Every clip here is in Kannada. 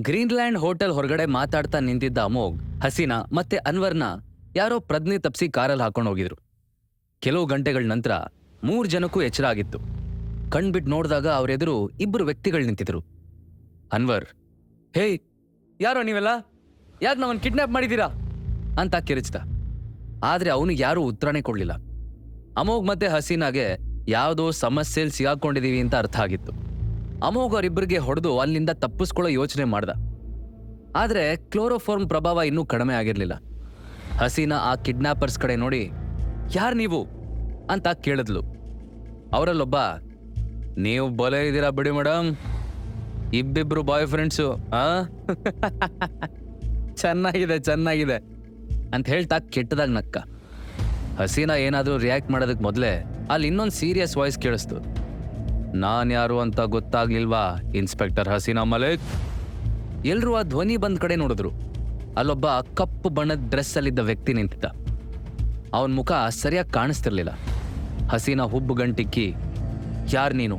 ಗ್ರೀನ್ಲ್ಯಾಂಡ್ ಹೋಟೆಲ್ ಹೊರಗಡೆ ಮಾತಾಡ್ತಾ ನಿಂತಿದ್ದ ಅಮೋಘ್, ಹಸೀನಾ ಮತ್ತೆ ಅನ್ವರ್ನ ಯಾರೋ ಪ್ರಜ್ಞೆ ತಪ್ಸಿ ಕಾರಲ್ಲಿ ಹಾಕೊಂಡು ಹೋಗಿದ್ರು. ಕೆಲವು ಗಂಟೆಗಳ ನಂತರ ಮೂರ್ ಜನಕ್ಕೂ ಎಚ್ಚರ ಆಗಿತ್ತು. ಕಣ್ಬಿಟ್ಟು ನೋಡಿದಾಗ ಅವರೆದುರು ಇಬ್ಬರು ವ್ಯಕ್ತಿಗಳು ನಿಂತಿದ್ರು. ಅನ್ವರ್ ಹೇಯ್ ಯಾರೋ ನೀವೆಲ್ಲ? ಯಾಕೆ ನಾವ್ ಕಿಡ್ನಾಪ್ ಮಾಡಿದ್ದೀರಾ? ಅಂತ ಕಿರಿಚಿದ. ಆದ್ರೆ ಅವನಿಗೆ ಯಾರೂ ಉತ್ತರನೇ ಕೊಡ್ಲಿಲ್ಲ. ಅಮೋಘ್ ಮತ್ತೆ ಹಸೀನಾಗೆ ಯಾವುದೋ ಸಮಸ್ಯೆಯಲ್ಲಿ ಸಿಗಾಕೊಂಡಿದೀವಿ ಅಂತ ಅರ್ಥ ಆಗಿತ್ತು. ಅಮೋಘ್ ಅವರಿಬ್ಬರಿಗೆ ಹೊಡೆದು ಅಲ್ಲಿಂದ ತಪ್ಪಿಸ್ಕೊಳ್ಳೋ ಯೋಚನೆ ಮಾಡ್ದ. ಆದ್ರೆ ಕ್ಲೋರೋಫಾರ್ಮ್ ಪ್ರಭಾವ ಇನ್ನೂ ಕಡಿಮೆ ಆಗಿರಲಿಲ್ಲ. ಹಸೀನಾ ಆ ಕಿಡ್ನಾಪರ್ಸ್ ಕಡೆ ನೋಡಿ, ಯಾರ್ ನೀವು? ಅಂತ ಕೇಳಿದ್ಲು. ಅವರಲ್ಲೊಬ್ಬ, ನೀವು ಬಲೆ ಇದ್ದೀರಾ ಬಿಡಿ ಮೇಡಮ್ ಇಬ್ಬಿಬ್ರು ಬಾಯ್ ಫ್ರೆಂಡ್ಸು ಆ? ಚೆನ್ನಾಗಿದೆ ಚೆನ್ನಾಗಿದೆ ಅಂತ ಹೇಳ್ತಾ ಕೆಟ್ಟದಾಗ ನಕ್ಕ. ಹಸೀನಾ ಏನಾದರೂ ರಿಯಾಕ್ಟ್ ಮಾಡೋದಕ್ಕೆ ಮೊದಲೇ ಅಲ್ಲಿ ಇನ್ನೊಂದು ಸೀರಿಯಸ್ ವಾಯ್ಸ್ ಕೇಳಿಸ್ತು. ನಾನು ಯಾರು ಅಂತ ಗೊತ್ತಾಗ್ಲಿಲ್ವಾ, ಇನ್ಸ್ಪೆಕ್ಟರ್ ಹಸೀನಾ ಮಲಿಕ್? ಎಲ್ಲರೂ ಆ ಧ್ವನಿ ಬಂದ ಕಡೆ ನೋಡಿದ್ರು. ಅಲ್ಲೊಬ್ಬ ಕಪ್ಪು ಬಣ್ಣದ ಡ್ರೆಸ್ ಅಲ್ಲಿದ್ದ ವ್ಯಕ್ತಿ ನಿಂತಿದ್ದ. ಅವನ ಮುಖ ಸರಿಯಾಗಿ ಕಾಣಿಸ್ತಿರ್ಲಿಲ್ಲ. ಹಸೀನಾ ಹುಬ್ಬು ಗಂಟಿಕ್ಕಿ, ಯಾರ್ ನೀನು?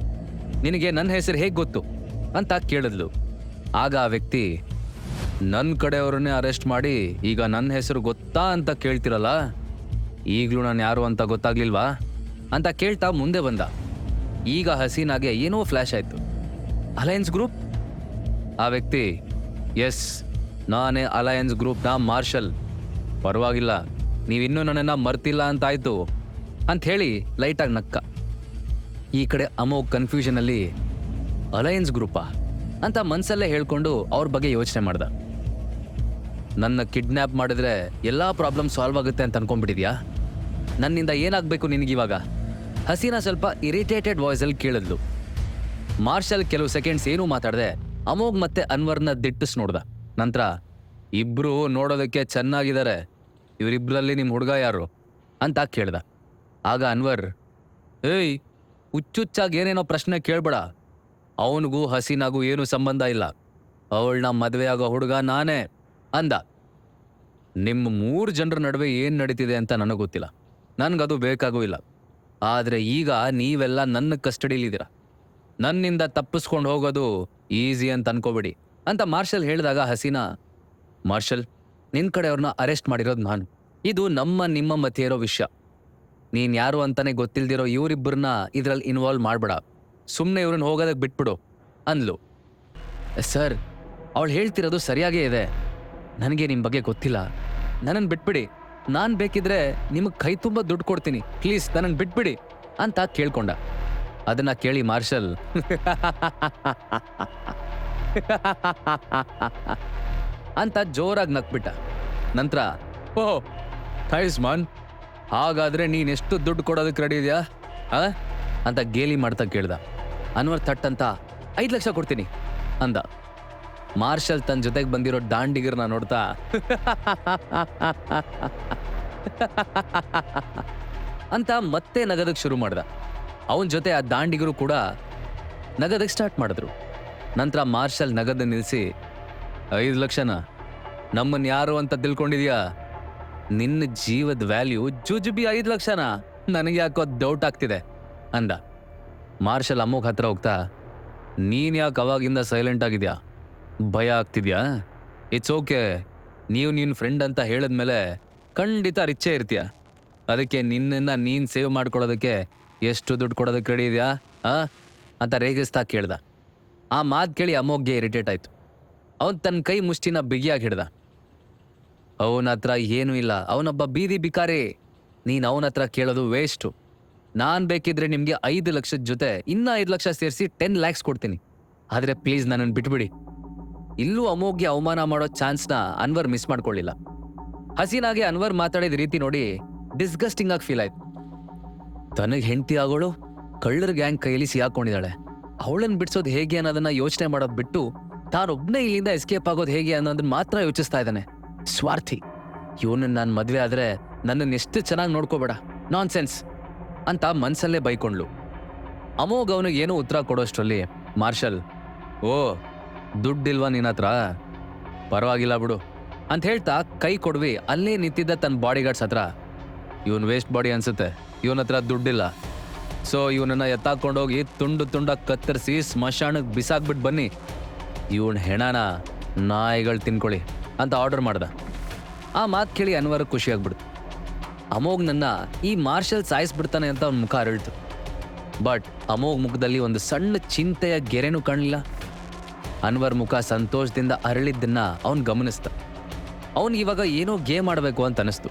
ನಿನಗೆ ನನ್ನ ಹೆಸರು ಹೇಗೆ ಗೊತ್ತು? ಅಂತ ಕೇಳಿದ್ಲು. ಆಗ ಆ ವ್ಯಕ್ತಿ ನನ್ನ ಕಡೆಯವ್ರನ್ನೇ ಅರೆಸ್ಟ್ ಮಾಡಿ, ಈಗ ನನ್ನ ಹೆಸರು ಗೊತ್ತಾ ಅಂತ ಕೇಳ್ತಿರಲ್ಲ? ಈಗಲೂ ನಾನು ಯಾರು ಅಂತ ಗೊತ್ತಾಗ್ಲಿಲ್ವಾ? ಅಂತ ಕೇಳ್ತಾ ಮುಂದೆ ಬಂದ. ಈಗ ಹಸೀನಾಗೆ ಏನೋ ಫ್ಲ್ಯಾಶ್ ಆಯ್ತು. ಅಲಯನ್ಸ್ ಗ್ರೂಪ್ ಆ ವ್ಯಕ್ತಿ ಎಸ್ ನಾನೇ ಅಲಯನ್ಸ್ ಗ್ರೂಪ್ನ ಮಾರ್ಷಲ್. ಪರವಾಗಿಲ್ಲ, ನೀವಿನ್ನೂ ನನ್ನನ್ನು ಮರ್ತಿಲ್ಲ ಅಂತ ಆಯ್ತು ಅಂತ ಹೇಳಿ ಲೈಟಾಗಿ ನಕ್ಕ. ಈ ಕಡೆ ಅಮೋಘ್ ಕನ್ಫ್ಯೂಷನಲ್ಲಿ ಅಲಯನ್ಸ್ ಗ್ರೂಪಾ ಅಂತ ಮನಸ್ಸಲ್ಲೇ ಹೇಳ್ಕೊಂಡು ಅವ್ರ ಬಗ್ಗೆ ಯೋಚನೆ ಮಾಡ್ದ. ನನ್ನ ಕಿಡ್ನ್ಯಾಪ್ ಮಾಡಿದ್ರೆ ಎಲ್ಲ ಪ್ರಾಬ್ಲಮ್ ಸಾಲ್ವ್ ಆಗುತ್ತೆ ಅಂತ ಅನ್ಕೊಂಡ್ಬಿಟ್ಟಿದ್ಯಾ? ನನ್ನಿಂದ ಏನಾಗಬೇಕು ನಿನಗಿವಾಗ? ಹಸೀನಾ ಸ್ವಲ್ಪ ಇರಿಟೇಟೆಡ್ ವಾಯ್ಸಲ್ಲಿ ಕೇಳಿದ್ಲು. ಮಾರ್ಷಲ್ ಕೆಲವು ಸೆಕೆಂಡ್ಸ್ ಏನೂ ಮಾತಾಡದೆ ಅಮೋಗ್ ಮತ್ತೆ ಅನ್ವರ್ನ ದಿಟ್ಟಿಸ್ ನೋಡ್ದ. ನಂತರ, ಇಬ್ರು ನೋಡೋದಕ್ಕೆ ಚೆನ್ನಾಗಿದ್ದಾರೆ ಇವರಿಬ್ರಲ್ಲಿ ನಿಮ್ಮ ಹುಡುಗ ಯಾರು? ಅಂತ ಕೇಳ್ದ. ಆಗ ಅನ್ವರ್, ಏಯ್, ಹುಚ್ಚುಚ್ಚಾಗಿ ಏನೇನೋ ಪ್ರಶ್ನೆ ಕೇಳ್ಬೇಡ. ಅವನಿಗೂ ಹಸೀನಾಗೂ ಏನೂ ಸಂಬಂಧ ಇಲ್ಲ. ಅವಳನ್ನ ಮದುವೆ ಆಗೋ ಹುಡುಗ ನಾನೇ, ಅಂದ. ನಿಮ್ಮ ಮೂರು ಜನರ ನಡುವೆ ಏನು ನಡೀತಿದೆ ಅಂತ ನನಗೆ ಗೊತ್ತಿಲ್ಲ. ನನಗದು ಬೇಕಾಗೂ ಇಲ್ಲ. ಆದರೆ ಈಗ ನೀವೆಲ್ಲ ನನ್ನ ಕಸ್ಟಡಿಲಿದ್ದೀರ? ನನ್ನಿಂದ ತಪ್ಪಿಸ್ಕೊಂಡು ಹೋಗೋದು ಈಸಿ ಅಂತ ಅನ್ಕೋಬೇಡಿ ಅಂತ ಮಾರ್ಷಲ್ ಹೇಳಿದಾಗ ಹಸೀನಾ, ಮಾರ್ಷಲ್ ನಿನ್ನ ಕಡೆಯವ್ರನ್ನ ಅರೆಸ್ಟ್ ಮಾಡಿರೋದು ನಾನು. ಇದು ನಮ್ಮ ನಿಮ್ಮ ಮಧ್ಯೆ ಇರೋ ವಿಷಯ. ನೀನು ಯಾರು ಅಂತಾನೆ ಗೊತ್ತಿಲ್ದಿರೋ ಇವರಿಬ್ಬರನ್ನ ಇದರಲ್ಲಿ ಇನ್ವಾಲ್ವ್ ಮಾಡಬೇಡ. ಸುಮ್ಮನೆ ಇವ್ರನ್ನ ಹೋಗೋದಕ್ಕೆ ಬಿಟ್ಬಿಡು, ಅಂದ್ಲು. ಸರ್, ಅವಳು ಹೇಳ್ತಿರೋದು ಸರಿಯಾಗೇ ಇದೆ. ನನಗೆ ನಿಮ್ಮ ಬಗ್ಗೆ ಗೊತ್ತಿಲ್ಲ. ನನ್ನನ್ನು ಬಿಟ್ಬಿಡಿ. ನಾನು ಬೇಕಿದ್ರೆ ನಿಮಗೆ ಕೈ ತುಂಬ ದುಡ್ಡು ಕೊಡ್ತೀನಿ. ಪ್ಲೀಸ್ ನನ್ನನ್ನು ಬಿಟ್ಬಿಡಿ ಅಂತ ಕೇಳ್ಕೊಂಡ. ಅದನ್ನ ಕೇಳಿ ಮಾರ್ಷಲ್ ಅಂತ ಜೋರಾಗಿ ನಕ್ಬಿಟ್ಟ ನಂತರ, ಓಹ್, ಥೈಸ್ ಮಾನ್, ಹಾಗಾದ್ರೆ ನೀನು ಎಷ್ಟು ದುಡ್ಡು ಕೊಡೋದಕ್ಕೆ ರೆಡಿ ಇದೆಯಾ? ಅಂತ ಗೇಲಿ ಮಾಡ್ತಾ ಕೇಳ್ದ. ಅನ್ವರ್ ಥಟ್ ಅಂತ, ಐದು ಲಕ್ಷ ಕೊಡ್ತೀನಿ ಅಂದ. ಮಾರ್ಷಲ್ ತನ್ನ ಜೊತೆಗೆ ಬಂದಿರೋ ದಾಂಡಿಗರ್ನ ನೋಡ್ತಾ. ಅಂತ ಮತ್ತೆ ನಗದಕ್ಕೆ ಶುರು ಮಾಡ್ದ. ಅವನ ಜೊತೆ ಆ ದಾಂಡಿಗರು ಕೂಡ ನಗದಕ್ಕೆ ಸ್ಟಾರ್ಟ್ ಮಾಡಿದ್ರು. ನಂತರ ಮಾರ್ಷಲ್ ನಗದ ನಿಲ್ಲಿಸಿ ಐದು ಲಕ್ಷನ? ನಮ್ಮನ್ನು ಯಾರು ಅಂತ ತಿಳ್ಕೊಂಡಿದ್ಯಾ? ನಿನ್ನ ಜೀವದ ವ್ಯಾಲ್ಯೂ ಜುಜುಬಿ ಐದು ಲಕ್ಷನಾ? ನನಗೆ ಯಾಕೋ ಡೌಟ್ ಆಗ್ತಿದೆ, ಅಂದ. ಮಾರ್ಷಲ್ ಅಮ್ಮಗ್ ಹತ್ರ ಹೋಗ್ತಾ, ನೀನು ಯಾಕೆ ಅವಾಗಿಂದ ಸೈಲೆಂಟ್ ಆಗಿದ್ಯಾ? ಭಯ ಆಗ್ತಿದ್ಯಾ? ಇಟ್ಸ್ ಓಕೆ ನೀವು ನಿನ್ನ ಫ್ರೆಂಡ್ ಅಂತ ಹೇಳಿದ್ಮೇಲೆ ಖಂಡಿತ ರಿಚ್ಚೇ ಇರ್ತೀಯ? ಅದಕ್ಕೆ ನಿನ್ನನ್ನು ನೀನು ಸೇವ್ ಮಾಡ್ಕೊಳ್ಳೋದಕ್ಕೆ ಎಷ್ಟು ದುಡ್ಡು ಕೊಡೋದಕ್ಕೆ ರೆಡಿ ಇದೆಯಾ? ಆ? ಅಂತ ರೇಗಿಸ್ತಾ ಕೇಳ್ದ. ಆ ಮಾತು ಕೇಳಿ ಅಮೋಗ್ಗೆ ಇರಿಟೇಟ್ ಆಯಿತು. ಅವನು ತನ್ನ ಕೈ ಮುಷ್ಟಿನ ಬಿಗಿಯಾಗಿ ಹಿಡ್ದ. ಅವನ ಹತ್ರ ಏನೂ ಇಲ್ಲ. ಅವನೊಬ್ಬ ಬೀದಿ ಬಿಕಾರಿ ನೀನು ಅವನ ಹತ್ರ ಕೇಳೋದು ವೇಸ್ಟು ನಾನು ಬೇಕಿದ್ರೆ ನಿಮಗೆ ಐದು ಲಕ್ಷದ ಜೊತೆ ಇನ್ನೂ ಐದು ಲಕ್ಷ ಸೇರಿಸಿ ಟೆನ್ ಲ್ಯಾಕ್ಸ್ ಕೊಡ್ತೀನಿ. ಆದರೆ ಪ್ಲೀಸ್ ನನ್ನನ್ನು ಬಿಟ್ಬಿಡಿ. ಇಲ್ಲೂ ಅಮೋಘ್ಗೆ ಅವಮಾನ ಮಾಡೋ ಚಾನ್ಸ್ನ ಅನ್ವರ್ ಮಿಸ್ ಮಾಡ್ಕೊಳ್ಳಿಲ್ಲ. ಹಸೀನಾಗೆ ಅನ್ವರ್ ಮಾತಾಡಿದ ರೀತಿ ನೋಡಿ ಡಿಸ್ಗಸ್ಟಿಂಗ್ ಆಗಿ ಫೀಲ್ ಆಯ್ತು. ತನಗೆ ಹೆಂಡತಿ ಆಗೋಳು, ಕಳ್ಳರ ಗ್ಯಾಂಗ್ ಕೈಯಲ್ಲಿ ಸಿಗಾಕೊಂಡಿದ್ದಾಳೆ ಅವಳನ್ನ ಬಿಡ್ಸೋದು ಹೇಗೆ ಅನ್ನೋದನ್ನ ಯೋಚನೆ ಮಾಡೋದು ಬಿಟ್ಟು ತಾನೊಬ್ನೇ ಇಲ್ಲಿಂದ ಎಸ್ಕೇಪ್ ಆಗೋದು ಹೇಗೆ ಅನ್ನೋದನ್ನ ಮಾತ್ರ ಯೋಚಿಸ್ತಾ ಇದ್ದಾನೆ. ಸ್ವಾರ್ಥಿ. ಇವನನ್ನ ನಾನು ಮದುವೆ ಆದ್ರೆ ನನ್ನನ್ನು ಎಷ್ಟು ಚೆನ್ನಾಗಿ ನೋಡ್ಕೋಬೇಡ. ನಾನ್ ಸೆನ್ಸ್ ಅಂತ ಮನ್ಸಲ್ಲೇ ಬೈಕೊಂಡ್ಲು ಅಮೋಘ್ ಅವನಿಗೆ ಏನೋ ಉತ್ತರ ಕೊಡೋಷ್ಟರಲ್ಲಿ ಮಾರ್ಷಲ್, ಓ ದುಡ್ಡಿಲ್ವಾ ನಿನ್ನ ಹತ್ರ? ಪರವಾಗಿಲ್ಲ ಬಿಡು. ಅಂತ ಹೇಳ್ತಾ ಕೈ ಕೊಡ್ವಿ, ಅಲ್ಲೇ ನಿಂತಿದ್ದ ತನ್ನ ಬಾಡಿ ಗಾರ್ಡ್ಸ್ ಹತ್ರ. ಇವನ್ ವೇಸ್ಟ್ ಬಾಡಿ ಅನ್ಸುತ್ತೆ, ಇವನ ಹತ್ರ ದುಡ್ಡಿಲ್ಲ. ಸೊ ಇವನನ್ನ ಎತ್ತಾಕೊಂಡೋಗಿ ತುಂಡು ತುಂಡ ಕತ್ತರಿಸಿ ಸ್ಮಶಾನಕ್ಕೆ ಬಿಸಾಕ್ಬಿಟ್ಟು ಬನ್ನಿ. ಇವನ್ ಹೆಣನ ನಾಯಿಗಳು ತಿನ್ಕೊಳ್ಳಿ ಅಂತ ಆರ್ಡರ್ ಮಾಡ್ದ. ಆ ಮಾತು ಕೇಳಿ ಅನ್ವರ್ ಖುಷಿಯಾಗ್ಬಿಡ್ತು. ಅಮೋಘ್ ನನ್ನ ಈ ಮಾರ್ಷಲ್ ಸಾಯಿಸ್ಬಿಡ್ತಾನೆ ಅಂತ ಅವ್ನ ಮುಖ ಅರಳ್ತು. ಬಟ್ ಅಮೋಘ್ ಮುಖದಲ್ಲಿ ಒಂದು ಸಣ್ಣ ಚಿಂತೆಯ ಗೆರೆನೂ ಕಾಣಲಿಲ್ಲ. ಅನ್ವರ್ ಮುಖ ಸಂತೋಷದಿಂದ ಅರಳಿದ್ದನ್ನ ಅವನು ಗಮನಿಸ್ತ ಅವನು ಇವಾಗ ಏನೋ ಗೇಮ್ ಆಡಬೇಕು ಅಂತ ಅನಿಸ್ತು.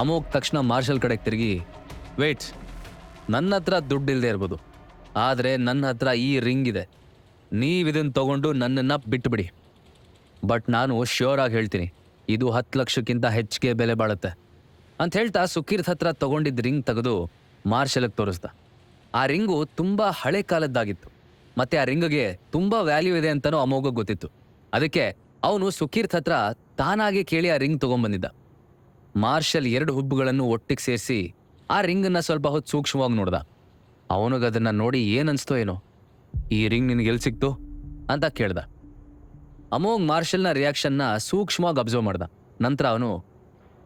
ಅಮೋಕ್ ತಕ್ಷಣ ಮಾರ್ಷಲ್ ಕಡೆಗೆ ತಿರುಗಿ ವೇಟ್ ನನ್ನ ಹತ್ರ ದುಡ್ಡು ಇಲ್ಲದೆ ಇರ್ಬೋದು. ಆದರೆ ನನ್ನ ಹತ್ರ ಈ ರಿಂಗ್ ಇದೆ. ನೀವು ಇದನ್ನು ತಗೊಂಡು ನನ್ನನ್ನು ಬಿಟ್ಟುಬಿಡಿ ಬಟ್ ನಾನು ಶ್ಯೂರ್ ಆಗಿ ಹೇಳ್ತೀನಿ, ಇದು ಹತ್ತು ಲಕ್ಷಕ್ಕಿಂತ ಹೆಚ್ಚಿಗೆ ಬೆಲೆ ಬಾಳುತ್ತೆ. ಅಂತ ಹೇಳ್ತಾ ಸುಕೀರ್ತ್ ಹತ್ರ ತಗೊಂಡಿದ್ದ ರಿಂಗ್ ತೆಗೆದು ಮಾರ್ಷಲ್ಗೆ ತೋರಿಸ್ದ. ಆ ರಿಂಗು ತುಂಬ ಹಳೆ ಕಾಲದ್ದಾಗಿತ್ತು. ಮತ್ತೆ ಆ ರಿಂಗ್ಗೆ ತುಂಬಾ ವ್ಯಾಲ್ಯೂ ಇದೆ ಅಂತಲೂ ಅಮೋಘ ಗೊತ್ತಿತ್ತು. ಅದಕ್ಕೆ ಅವನು ಸುಕೀರ್ತ್ ಹತ್ರ ತಾನಾಗೆ ಕೇಳಿ ಆ ರಿಂಗ್ ತಗೊಂಡ್ಬಂದಿದ್ದ ಮಾರ್ಷಲ್ ಎರಡು ಹುಬ್ಬುಗಳನ್ನು ಒಟ್ಟಿಗೆ ಸೇರಿಸಿ ಆ ರಿಂಗನ್ನು ಸ್ವಲ್ಪ ಹೊತ್ತು ಸೂಕ್ಷ್ಮವಾಗಿ ನೋಡ್ದ. ಅವನಿಗದನ್ನು ನೋಡಿ ಏನನ್ಸ್ತೋ ಏನೋ. ಈ ರಿಂಗ್ ನಿನಗೆ ಎಲ್ಲಿ ಸಿಕ್ತು? ಅಂತ ಕೇಳ್ದ. ಅಮೋಘ್ ಮಾರ್ಷಲ್ನ ರಿಯಾಕ್ಷನ್ನ ಸೂಕ್ಷ್ಮವಾಗಿ ಅಬ್ಸರ್ವ್ ಮಾಡ್ದ. ನಂತರ ಅವನು,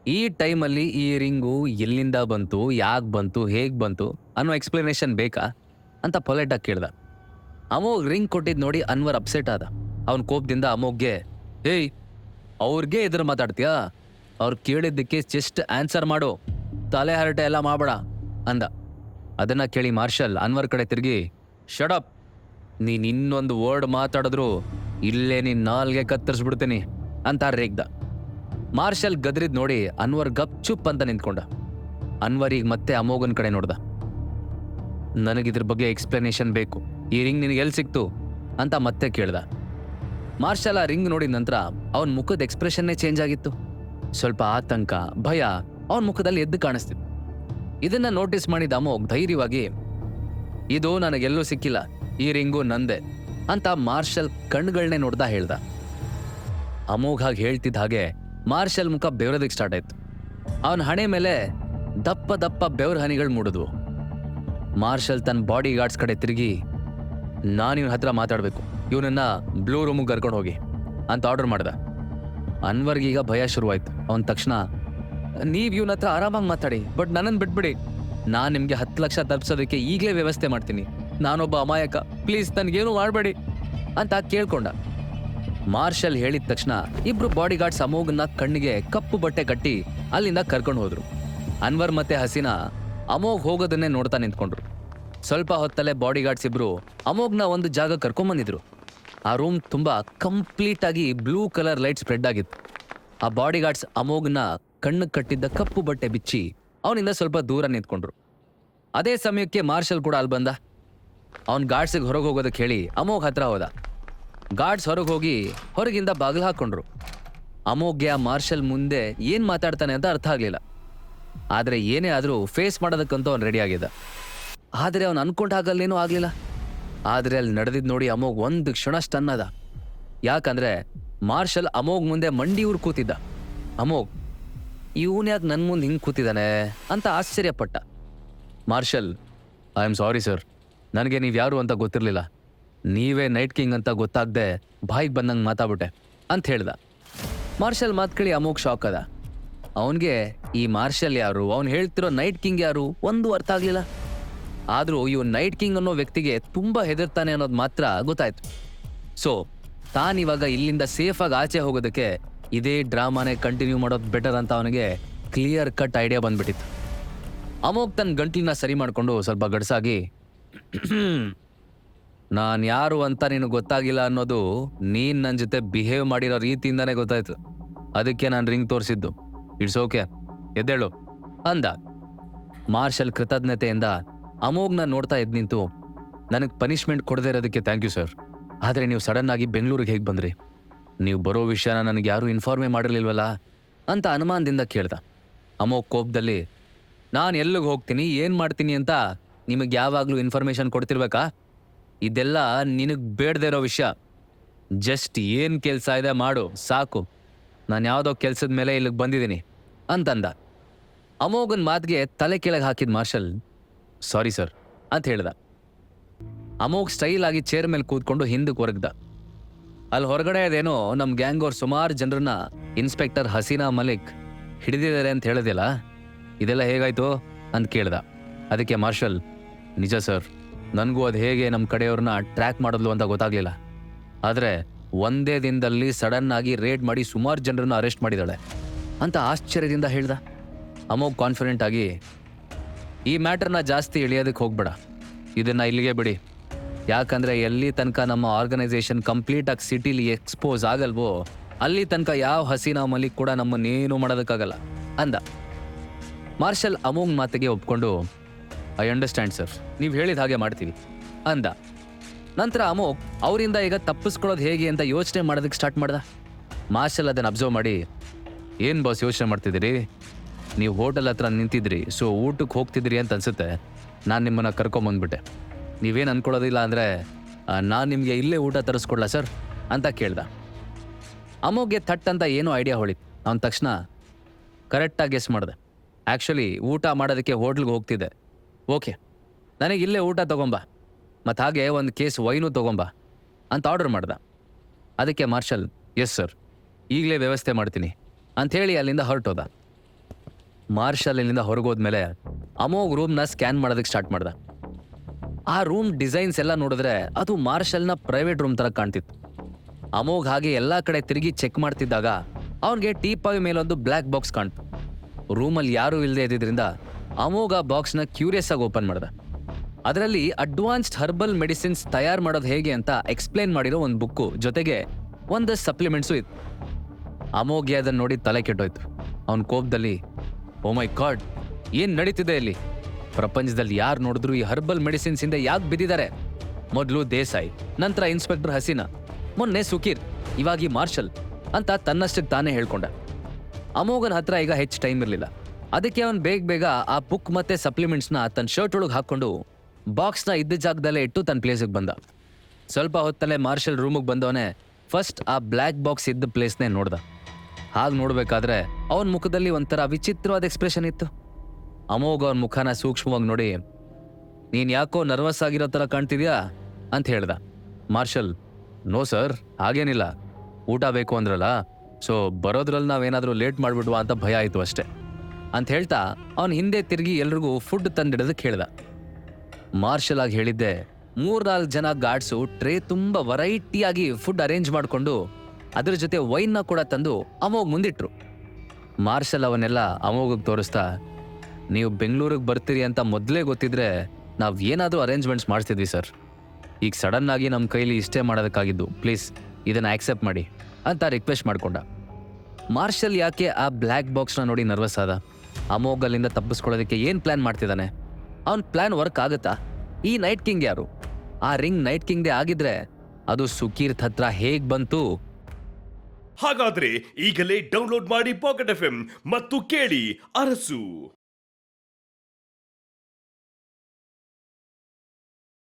ಈ ಟೈಮಲ್ಲಿ ಈ ರಿಂಗು ಎಲ್ಲಿಂದ ಬಂತು, ಯಾಕೆ ಬಂತು, ಹೇಗೆ ಬಂತು ಅನ್ನೋ ಎಕ್ಸ್ಪ್ಲನೇಷನ್ ಬೇಕಾ? ಅಂತ ಪೊಲೈಟಾಗಿ ಕೇಳ್ದ. ಅಮೋಘ್ ರಿಂಗ್ ಕೊಟ್ಟಿದ್ ನೋಡಿ ಅನ್ವರ್ ಅಪ್ಸೆಟ್ ಆದ. ಅವನ ಕೋಪದಿಂದ ಅಮೋಗ್ಗೆ ಏಯ್ ಅವ್ರಿಗೆ ಎದುರು ಮಾತಾಡ್ತೀಯಾ? ಅವ್ರು ಕೇಳಿದ್ದಕ್ಕೆ ಜಸ್ಟ್ ಆನ್ಸರ್ ಮಾಡು. ತಲೆ ಹರಟೆ ಎಲ್ಲ ಮಾಡಬೇಡ, ಅಂದ. ಅದನ್ನ ಕೇಳಿ ಮಾರ್ಷಲ್ ಅನ್ವರ್ ಕಡೆ ತಿರುಗಿ ಶಡಪ್ ನೀನ್ ಇನ್ನೊಂದು ವರ್ಡ್ ಮಾತಾಡಿದ್ರು ಇಲ್ಲೇ ನೀನ್ ನಾಲ್ಗೆ ಕತ್ತರಿಸ್ಬಿಡ್ತೀನಿ, ಅಂತ ರೇಗ್ದ. ಮಾರ್ಷಲ್ ಗದ್ರಿದ್ ನೋಡಿ ಅನ್ವರ್ ಗಪ್ ಚುಪ್ ಅಂತ ನಿಂತ್ಕೊಂಡ. ಅನ್ವರ್ ಈಗ ಮತ್ತೆ ಅಮೋಘನ್ ಕಡೆ ನೋಡ್ದ. ನನಗಿದ್ರ ಬಗ್ಗೆ ಎಕ್ಸ್ಪ್ಲನೇಷನ್ ಬೇಕು. ಈ ರಿಂಗ್ ನಿನಗೆ ಎಲ್ಲಿ ಸಿಕ್ತು ಅಂತ ಮತ್ತೆ ಕೇಳ್ದ. ಮಾರ್ಷಲ್ ಆ ರಿಂಗ್ ನೋಡಿದ ನಂತರ ಅವನ ಮುಖದ ಎಕ್ಸ್ಪ್ರೆಷನ್ನೇ ಚೇಂಜ್ ಆಗಿತ್ತು. ಸ್ವಲ್ಪ ಆತಂಕ, ಭಯ ಅವನ ಮುಖದಲ್ಲಿ ಎದ್ದು ಕಾಣಿಸ್ತಿತ್ತು. ಇದನ್ನ ನೋಟಿಸ್ ಮಾಡಿದ ಅಮೋಘ್ ಧೈರ್ಯವಾಗಿ, ಇದು ನನಗೆಲ್ಲೂ ಸಿಕ್ಕಿಲ್ಲ, ಈ ರಿಂಗು ನಂದೆ ಅಂತ ಮಾರ್ಷಲ್ ಕಣ್ಗಳನ್ನೇ ನೋಡ್ದ ಹೇಳ್ದ. ಅಮೋಘ್ ಹಾಗೆ ಹೇಳ್ತಿದ್ದ ಹಾಗೆ ಮಾರ್ಷಲ್ ಮುಖ ಬೆವರೋದಕ್ಕೆ ಸ್ಟಾರ್ಟ್ ಆಯ್ತು. ಅವನ ಹಣೆ ಮೇಲೆ ದಪ್ಪ ದಪ್ಪ ಬೆವರ ಹನಿಗಳು ಮೂಡಿದ್ವು. ಮಾರ್ಷಲ್ ತನ್ನ ಬಾಡಿ ಗಾರ್ಡ್ಸ್ ಕಡೆ ತಿರುಗಿ ನಾನು ಇವನ ಹತ್ರ ಮಾತಾಡಬೇಕು. ಇವನನ್ನ ಬ್ಲೂ ರೂಮಿಗೆ ಕರ್ಕೊಂಡು ಹೋಗಿ ಅಂತ ಆರ್ಡರ್ ಮಾಡ್ದ. ಅನ್ವರ್ಗೀಗ ಭಯ ಶುರುವಾಯ್ತು. ಅವನ ತಕ್ಷಣ, ನೀವು ಇವನ ಹತ್ರ ಆರಾಮಾಗಿ ಮಾತಾಡಿ, ಬಟ್ ನನ್ನನ್ನು ಬಿಟ್ಬಿಡಿ. ನಾನು ನಿಮಗೆ ಹತ್ತು ಲಕ್ಷ ತಪ್ಪಿಸೋದಕ್ಕೆ ಈಗಲೇ ವ್ಯವಸ್ಥೆ ಮಾಡ್ತೀನಿ. ನಾನೊಬ್ಬ ಅಮಾಯಕ. ಪ್ಲೀಸ್ ನನಗೇನು ಮಾಡಬೇಡಿ. ಅಂತ ಕೇಳ್ಕೊಂಡ. ಮಾರ್ಷಲ್ ಹೇಳಿದ ತಕ್ಷಣ ಇಬ್ರು ಬಾಡಿ ಗಾರ್ಡ್ಸ್ ಕಣ್ಣಿಗೆ ಕಪ್ಪು ಬಟ್ಟೆ ಕಟ್ಟಿ ಅಲ್ಲಿಂದ ಕರ್ಕೊಂಡು ಹೋದ್ರು. ಅನ್ವರ್ ಮತ್ತೆ ಹಸೀನಾ ಅಮೋಘ್ ಹೋಗೋದನ್ನೇ ನೋಡ್ತಾ ನಿಂತ್ಕೊಂಡ್ರು. ಸ್ವಲ್ಪ ಹೊತ್ತಲ್ಲೇ ಬಾಡಿ ಗಾರ್ಡ್ಸ್ ಇಬ್ರು ಅಮೋಘ್ನ ಒಂದು ಜಾಗ ಕರ್ಕೊಂಬಂದಿದ್ರು ಆ ರೂಮ್ ತುಂಬಾ ಕಂಪ್ಲೀಟ್ ಆಗಿ ಬ್ಲೂ ಕಲರ್ ಲೈಟ್ ಸ್ಪ್ರೆಡ್ ಆಗಿತ್ತು. ಆ ಬಾಡಿ ಗಾರ್ಡ್ಸ್ ಅಮೋಘ್ನ ಕಣ್ಣು ಕಟ್ಟಿದ್ದ ಕಪ್ಪು ಬಟ್ಟೆ ಬಿಚ್ಚಿ ಅವನಿಂದ ಸ್ವಲ್ಪ ದೂರ ನಿಂತ್ಕೊಂಡ್ರು. ಅದೇ ಸಮಯಕ್ಕೆ ಮಾರ್ಷಲ್ ಕೂಡ ಅಲ್ಲಿ ಬಂದ. ಅವನ್ ಗಾರ್ಡ್ಸಿಗೆ ಹೊರಗೆ ಹೋಗೋದಕ್ಕೆ ಹೇಳಿ ಅಮೋಘ್ ಹತ್ರ ಹೋದ. ಗಾರ್ಡ್ಸ್ ಹೊರಗೆ ಹೋಗಿ ಹೊರಗಿಂದ ಬಾಗಿಲು ಹಾಕೊಂಡ್ರು. ಅಮೋಘ್ಗೆ ಆ ಮಾರ್ಷಲ್ ಮುಂದೆ ಏನ್ ಮಾತಾಡ್ತಾನೆ ಅಂತ ಅರ್ಥ ಆಗ್ಲಿಲ್ಲ. ಆದ್ರೆ ಏನೇ ಆದ್ರೂ ಫೇಸ್ ಮಾಡೋದಕ್ಕಂತೂ ಅವ್ನು ರೆಡಿ ಆಗಿದ್ದ. ಆದ್ರೆ ಅವನು ಅನ್ಕೊಂಡ ಹಾಗಲ್ಲೇನೂ ಆಗಲಿಲ್ಲ. ಆದ್ರೆ ಅಲ್ಲಿ ನಡೆದಿದ್ ನೋಡಿ ಅಮೋಗ್ ಒಂದು ಕ್ಷಣ ಸ್ಟನ್ ಅದ ಯಾಕಂದ್ರೆ ಮಾರ್ಷಲ್ ಅಮೋಗ್ ಮುಂದೆ ಮಂಡಿ ಊರ್ ಕೂತಿದ್ದ. ಅಮೋಗ್ ಇವನ್ ನನ್ನ ಮುಂದೆ ಹಿಂಗೆ ಕೂತಿದ್ದಾನೆ ಅಂತ ಆಶ್ಚರ್ಯಪಟ್ಟ. Marshal, I am sorry sir. ನನಗೆ ನೀವು ಯಾರು ಅಂತ ಗೊತ್ತಿರಲಿಲ್ಲ. ನೀವೇ ನೈಟ್ ಕಿಂಗ್ ಅಂತ ಗೊತ್ತಾಗದೆ ಬಾಯಿಗೆ ಬಂದಂಗೆ ಮಾತಾಡ್ಬಿಟ್ಟೆ, ಅಂತ ಹೇಳ್ದ. ಮಾರ್ಷಲ್ ಮಾತು ಕೇಳಿ ಅಮೋಘ್ ಶಾಕ್ ಅದ ಅವನಿಗೆ ಈ ಮಾರ್ಷಲ್ ಯಾರು? ಅವ್ನು ಹೇಳ್ತಿರೋ ನೈಟ್ ಕಿಂಗ್ ಯಾರು? ಒಂದು ಅರ್ಥ ಆಗಲಿಲ್ಲ. ಆದರೂ ಇವ್ ನೈಟ್ ಕಿಂಗ್ ಅನ್ನೋ ವ್ಯಕ್ತಿಗೆ ತುಂಬ ಹೆದರ್ತಾನೆ ಅನ್ನೋದು ಮಾತ್ರ ಗೊತ್ತಾಯ್ತು. ಸೊ ತಾನಿವಾಗ ಇಲ್ಲಿಂದ ಸೇಫಾಗಿ ಆಚೆ ಹೋಗೋದಕ್ಕೆ ಇದೇ ಡ್ರಾಮಾನೇ ಕಂಟಿನ್ಯೂ ಮಾಡೋದು ಬೆಟರ್ ಅಂತ ಅವನಿಗೆ ಕ್ಲಿಯರ್ ಕಟ್ ಐಡಿಯಾ ಬಂದ್ಬಿಟ್ಟಿತ್ತು. ಅಮೋಕ್ ತನ್ನ ಗಂಟ್ಲನ್ನ ಸರಿ ಮಾಡಿಕೊಂಡು ಸ್ವಲ್ಪ ಗಡ್ಸಾಗಿ, ನಾನು ಯಾರು ಅಂತ ನಿನಗೆ ಗೊತ್ತಾಗಿಲ್ಲ ಅನ್ನೋದು ನೀನ್ ನನ್ನ ಜೊತೆ ಬಿಹೇವ್ ಮಾಡಿರೋ ರೀತಿಯಿಂದಾನೆ ಗೊತ್ತಾಯ್ತು. ಅದಕ್ಕೆ ನಾನು ರಿಂಗ್ ತೋರಿಸಿದ್ದು. ಇಟ್ಸ್ ಓಕೆ ಎದ್ದೇಳು. ಅಂದ. ಮಾರ್ಷಲ್ ಕೃತಜ್ಞತೆಯಿಂದ ಅಮೋಘ್ನ ನೋಡ್ತಾ ಎದ್ದು ನಿಂತು ನನಗೆ ಪನಿಷ್ಮೆಂಟ್ ಕೊಡದೇ ಇರೋದಕ್ಕೆ ಥ್ಯಾಂಕ್ ಯು ಸರ್ ಆದರೆ ನೀವು ಸಡನ್ ಆಗಿ ಬೆಂಗಳೂರಿಗೆ ಹೇಗೆ ಬಂದ್ರಿ? ನೀವು ಬರೋ ವಿಷಯನ ನನಗೆ ಯಾರೂ ಇನ್ಫಾರ್ಮೇ ಮಾಡಿರಲಿಲ್ವಲ್ಲ ಅಂತ ಅನುಮಾನದಿಂದ ಕೇಳ್ದ. ಅಮೋಘ್ ಕೋಪದಲ್ಲಿ, ನಾನು ಎಲ್ಲಿಗೆ ಹೋಗ್ತೀನಿ, ಏನು ಮಾಡ್ತೀನಿ ಅಂತ ನಿಮಗೆ ಯಾವಾಗಲೂ ಇನ್ಫಾರ್ಮೇಷನ್ ಕೊಡ್ತಿರ್ಬೇಕಾ? ಇದೆಲ್ಲ ನಿನಗೆ ಬೇಡದೇ ಇರೋ ವಿಷಯ. ಜಸ್ಟ್ ಏನು ಕೆಲಸ ಇದೆ ಮಾಡು, ಸಾಕು. ನಾನು ಯಾವುದೋ ಕೆಲಸದ ಮೇಲೆ ಇಲ್ಲಿಗೆ ಬಂದಿದ್ದೀನಿ, ಅಂತಂದ. ಅಮೋಘನ್ ಮಾತಿಗೆ ತಲೆ ಕೆಳಗೆ ಹಾಕಿದ ಮಾರ್ಷಲ್ ಸಾರಿ ಸರ್ ಅಂತ ಹೇಳ್ದ. ಅಮೋಘ್ ಸ್ಟೈಲ್ ಆಗಿ ಚೇರ್ ಮೇಲೆ ಕೂತ್ಕೊಂಡು ಹಿಂದಕ್ಕೆ ಹೊರಗ್ದ. ಅಲ್ಲಿ ಹೊರಗಡೆ ಅದೇನೋ ನಮ್ಮ ಗ್ಯಾಂಗ್ ಅವ್ರು ಸುಮಾರು ಜನರನ್ನ ಇನ್ಸ್ಪೆಕ್ಟರ್ ಹಸೀನಾ ಮಲಿಕ್ ಹಿಡಿದಿದ್ದಾರೆ ಅಂತ ಹೇಳಿದಿಲ್ಲ? ಇದೆಲ್ಲ ಹೇಗಾಯ್ತು ಅಂತ ಕೇಳ್ದ. ಅದಕ್ಕೆ ಮಾರ್ಷಲ್ ನಿಜ ಸರ್, ನನಗೂ ಅದು ಹೇಗೆ ನಮ್ಮ ಕಡೆಯವ್ರನ್ನ ಟ್ರ್ಯಾಕ್ ಮಾಡಿದ್ಲು ಅಂತ ಗೊತ್ತಾಗ್ಲಿಲ್ಲ. ಆದರೆ ಒಂದೇ ದಿನದಲ್ಲಿ ಸಡನ್ ಆಗಿ ರೇಡ್ ಮಾಡಿ ಸುಮಾರು ಜನರನ್ನು ಅರೆಸ್ಟ್ ಮಾಡಿದ್ದಾಳೆ. ಅಂತ ಆಶ್ಚರ್ಯದಿಂದ ಹೇಳ್ದ. ಅಮೋಗ್ ಕಾನ್ಫಿಡೆಂಟ್ ಆಗಿ ಈ ಮ್ಯಾಟರ್ನ ಜಾಸ್ತಿ ಇಳಿಯೋದಕ್ಕೆ ಹೋಗ್ಬೇಡ. ಇದನ್ನ ಇಲ್ಲಿಗೆ ಬಿಡಿ. ಯಾಕಂದ್ರೆ ಎಲ್ಲಿ ತನಕ ನಮ್ಮ ಆರ್ಗನೈಸೇಷನ್ ಕಂಪ್ಲೀಟ್ ಆಗಿ ಸಿಟಿಲಿ ಎಕ್ಸ್ಪೋಸ್ ಆಗಲ್ವೋ, ಅಲ್ಲಿ ತನಕ ಯಾವ ಹಸೀನಾ ಮಲಿಕ್ ಕೂಡ ನಮ್ಮನ್ನೇನು ಮಾಡೋದಕ್ಕಾಗಲ್ಲ. ಅಂದ. ಮಾರ್ಷಲ್ ಅಮೋಂಗ್ ಮಾತಿಗೆ ಒಪ್ಕೊಂಡು, ಐ ಅಂಡರ್ಸ್ಟ್ಯಾಂಡ್ ಸರ್, ನೀವು ಹೇಳಿದ ಹಾಗೆ ಮಾಡ್ತೀವಿ. ಅಂದ. ನಂತರ ಅಮೋಕ್ ಅವರಿಂದ ಈಗ ತಪ್ಪಿಸ್ಕೊಳ್ಳೋದು ಹೇಗೆ ಅಂತ ಯೋಚನೆ ಮಾಡೋದಕ್ಕೆ ಸ್ಟಾರ್ಟ್ ಮಾಡ್ದ? ಮಾರ್ಷಲ್ ಅದನ್ನು ಅಬ್ಸರ್ವ್ ಮಾಡಿ, ಏನು ಬಾಸ್ ಯೋಚನೆ ಮಾಡ್ತಿದ್ದೀರಿ? ನೀವು ಹೋಟೆಲ್ ಹತ್ರ ನಿಂತಿದ್ರಿ ಸೊ ಊಟಕ್ಕೆ ಹೋಗ್ತಿದ್ರಿ ಅಂತ ಅನ್ಸುತ್ತೆ. ನಾನು ನಿಮ್ಮನ್ನು ಕರ್ಕೊಂಬಂದ್ಬಿಟ್ಟೆ ನೀವೇನು ಅಂದ್ಕೊಳ್ಳೋದಿಲ್ಲ ಅಂದರೆ ನಾನು ನಿಮಗೆ ಇಲ್ಲೇ ಊಟ ತರಿಸ್ಕೊಡ್ಲಾ ಸರ್? ಅಂತ ಕೇಳ್ದ. ಅಮ್ಮೋಗೆ ಥಟ್ ಅಂತ ಏನೋ ಐಡಿಯಾ ಹೊಳಿ ಅವನ ತಕ್ಷಣ ಕರೆಕ್ಟಾಗಿ ಗೆಸ್ ಮಾಡಿದೆ. ಆ್ಯಕ್ಚುಲಿ ಊಟ ಮಾಡೋದಕ್ಕೆ ಹೋಟ್ಲಿಗೆ ಹೋಗ್ತಿದ್ದೆ. ಓಕೆ ನನಗೆ ಇಲ್ಲೇ ಊಟ ತೊಗೊಂಬ. ಮತ್ತು ಹಾಗೆ ಒಂದು ಕೇಸ್ ವೈನು ತೊಗೊಂಬ ಅಂತ ಆರ್ಡರ್ ಮಾಡ್ದೆ. ಅದಕ್ಕೆ ಮಾರ್ಷಲ್ ಎಸ್ ಸರ್ ಈಗಲೇ ವ್ಯವಸ್ಥೆ ಮಾಡ್ತೀನಿ. ಅಂಥೇಳಿ ಅಲ್ಲಿಂದ ಹೊರಟೋದ. ಮಾರ್ಷಲ್ ಇಲ್ಲಿಂದ ಹೊರಗೋದ್ಮೇಲೆ ಅಮೋಘ್ ರೂಮ್ನ ಸ್ಕ್ಯಾನ್ ಮಾಡೋದಕ್ಕೆ ಸ್ಟಾರ್ಟ್ ಮಾಡ್ದ. ಆ ರೂಮ್ ಡಿಸೈನ್ಸ್ ಎಲ್ಲ ನೋಡಿದ್ರೆ ಅದು ಮಾರ್ಷಲ್ನ ಪ್ರೈವೇಟ್ ರೂಮ್ ಥರ ಕಾಣ್ತಿತ್ತು. ಅಮೋಘ್ ಹಾಗೆ ಎಲ್ಲ ಕಡೆ ತಿರುಗಿ ಚೆಕ್ ಮಾಡ್ತಿದ್ದಾಗ ಅವನಿಗೆ ಟೀಪಾಯಿ ಮೇಲೊಂದು ಬ್ಲ್ಯಾಕ್ ಬಾಕ್ಸ್ ಕಾಣ್ತು. ರೂಮಲ್ಲಿ ಯಾರೂ ಇಲ್ಲದೆ ಇದ್ದಿದ್ರಿಂದ ಅಮೋಘ ಆ ಬಾಕ್ಸ್ನ ಕ್ಯೂರಿಯಸ್ ಆಗಿ ಓಪನ್ ಮಾಡ್ದ. ಅದರಲ್ಲಿ ಅಡ್ವಾನ್ಸ್ಡ್ ಹರ್ಬಲ್ ಮೆಡಿಸಿನ್ಸ್ ತಯಾರು ಮಾಡೋದು ಹೇಗೆ ಅಂತ ಎಕ್ಸ್ಪ್ಲೇನ್ ಮಾಡಿರೋ ಒಂದು ಬುಕ್ಕು ಜೊತೆಗೆ ಒಂದಷ್ಟು ಸಪ್ಲಿಮೆಂಟ್ಸು ಇತ್ತು. ಅಮೋಘ್ಯ ಅದನ್ನು ನೋಡಿ ತಲೆ ಕೆಟ್ಟೋಯ್ತು. ಅವನ ಕೋಪದಲ್ಲಿ ಓ ಮೈ ಕಾಡ್ ಏನ್ ನಡೀತಿದೆ ಇಲ್ಲಿ? ಪ್ರಪಂಚದಲ್ಲಿ ಯಾರು ನೋಡಿದ್ರು ಈ ಹರ್ಬಲ್ ಮೆಡಿಸಿನ್ಸ್ ಹಿಂದೆ ಯಾಕೆ ಬಿದ್ದಿದ್ದಾರೆ? ಮೊದಲು ದೇಸಾಯಿ, ನಂತರ ಇನ್ಸ್ಪೆಕ್ಟರ್ ಹಸೀನಾ, ಮೊನ್ನೆ ಸುಕೀರ್, ಇವಾಗಿ ಮಾರ್ಷಲ್ ಅಂತ ತನ್ನಷ್ಟಕ್ಕೆ ತಾನೇ ಹೇಳ್ಕೊಂಡ. ಅಮೋಘನ್ ಹತ್ರ ಈಗ ಹೆಚ್ಚು ಟೈಮ್ ಇರಲಿಲ್ಲ. ಅದಕ್ಕೆ ಅವನು ಬೇಗ ಬೇಗ ಆ ಬುಕ್ ಮತ್ತೆ ಸಪ್ಲಿಮೆಂಟ್ಸ್ನ ತನ್ನ ಶರ್ಟ್ ಒಳಗೆ ಹಾಕ್ಕೊಂಡು ಬಾಕ್ಸ್ನ ಇದ್ದ ಜಾಗದಲ್ಲೇ ಇಟ್ಟು ತನ್ನ ಪ್ಲೇಸಿಗೆ ಬಂದ. ಸ್ವಲ್ಪ ಹೊತ್ತಲ್ಲೇ ಮಾರ್ಷಲ್ ರೂಮಿಗೆ ಬಂದವನೇ ಫಸ್ಟ್ ಆ ಬ್ಲ್ಯಾಕ್ ಬಾಕ್ಸ್ ಇದ್ದ ಪ್ಲೇಸ್ನೇ ನೋಡ್ದ. ಹಾಗೆ ನೋಡ್ಬೇಕಾದ್ರೆ ಅವನ ಮುಖದಲ್ಲಿ ಒಂಥರ ವಿಚಿತ್ರವಾದ ಎಕ್ಸ್ಪ್ರೆಷನ್ ಇತ್ತು. ಅಮೋಘ ಅವನ ಮುಖನ ಸೂಕ್ಷ್ಮವಾಗಿ ನೋಡಿ, ನೀನು ಯಾಕೋ ನರ್ವಸ್ ಆಗಿರೋ ಥರ ಕಾಣ್ತಿದ್ಯಾ? ಅಂತ ಹೇಳ್ದ. ಮಾರ್ಷಲ್ ನೋ ಸರ್ ಹಾಗೇನಿಲ್ಲ. ಊಟ ಬೇಕು ಅಂದ್ರಲ್ಲ ಸೊ ಬರೋದ್ರಲ್ಲಿ ನಾವೇನಾದರೂ ಲೇಟ್ ಮಾಡಿಬಿಡ್ವಾ ಅಂತ ಭಯ ಆಯಿತು ಅಷ್ಟೇ. ಅಂತ ಹೇಳ್ತಾ ಅವನ ಹಿಂದೆ ತಿರುಗಿ ಎಲ್ರಿಗೂ ಫುಡ್ ತಂದಿಡೋದಕ್ಕೆ ಹೇಳ್ದ. ಮಾರ್ಷಲ್ ಆಗಿ ಹೇಳಿದ್ದೆ, ಮೂರ್ನಾಲ್ಕು ಜನ ಗಾರ್ಡ್ಸು ಟ್ರೇ ತುಂಬ ವೆರೈಟಿಯಾಗಿ ಫುಡ್ ಅರೇಂಜ್ ಮಾಡಿಕೊಂಡು ಅದ್ರ ಜೊತೆ ವೈನ್ನ ಕೂಡ ತಂದು ಅಮೋಗ್ ಮುಂದಿಟ್ರು. ಮಾರ್ಷಲ್ ಅವನ್ನೆಲ್ಲ ಅಮೋಗಿಗೆ ತೋರಿಸ್ತಾ, ನೀವು ಬೆಂಗಳೂರಿಗೆ ಬರ್ತೀರಿ ಅಂತ ಮೊದಲೇ ಗೊತ್ತಿದ್ರೆ ನಾವು ಏನಾದರೂ ಅರೇಂಜ್ಮೆಂಟ್ಸ್ ಮಾಡಿಸ್ತಿದ್ವಿ ಸರ್. ಈಗ ಆಗಿ ನಮ್ಮ ಕೈಲಿ ಇಷ್ಟೇ ಮಾಡೋದಕ್ಕಾಗಿದ್ದು. ಪ್ಲೀಸ್, ಇದನ್ನು ಆಕ್ಸೆಪ್ಟ್ ಮಾಡಿ ಅಂತ ರಿಕ್ವೆಸ್ಟ್ ಮಾಡಿಕೊಂಡ. ಮಾರ್ಷಲ್ ಯಾಕೆ ಆ ಬ್ಲ್ಯಾಕ್ ಬಾಕ್ಸ್ನ ನೋಡಿ ನರ್ವಸ್ ಆದ? ಅಮೋಗಲ್ಲಿಂದ ತಪ್ಪಿಸ್ಕೊಳ್ಳೋದಕ್ಕೆ ಏನು ಪ್ಲಾನ್ ಮಾಡ್ತಿದ್ದಾನೆ? ಅವನ ಪ್ಲಾನ್ ವರ್ಕ್ ಆಗುತ್ತಾ? ಈ ನೈಟ್ ಕಿಂಗ್ ಯಾರು? ಆ ರಿಂಗ್ ನೈಟ್ ಕಿಂಗ್ದೇ ಆಗಿದ್ರೆ ಅದು ಸುಕೀರ್ತ್ ಹತ್ರ ಹೇಗೆ ಬಂತು? ಹಾಗಾದ್ರೆ ಈಗಲೇ ಡೌನ್ಲೋಡ್ ಮಾಡಿ ಪಾಕೆಟ್ ಎಫ್ ಮತ್ತು ಕೇಳಿ ಅರಸು.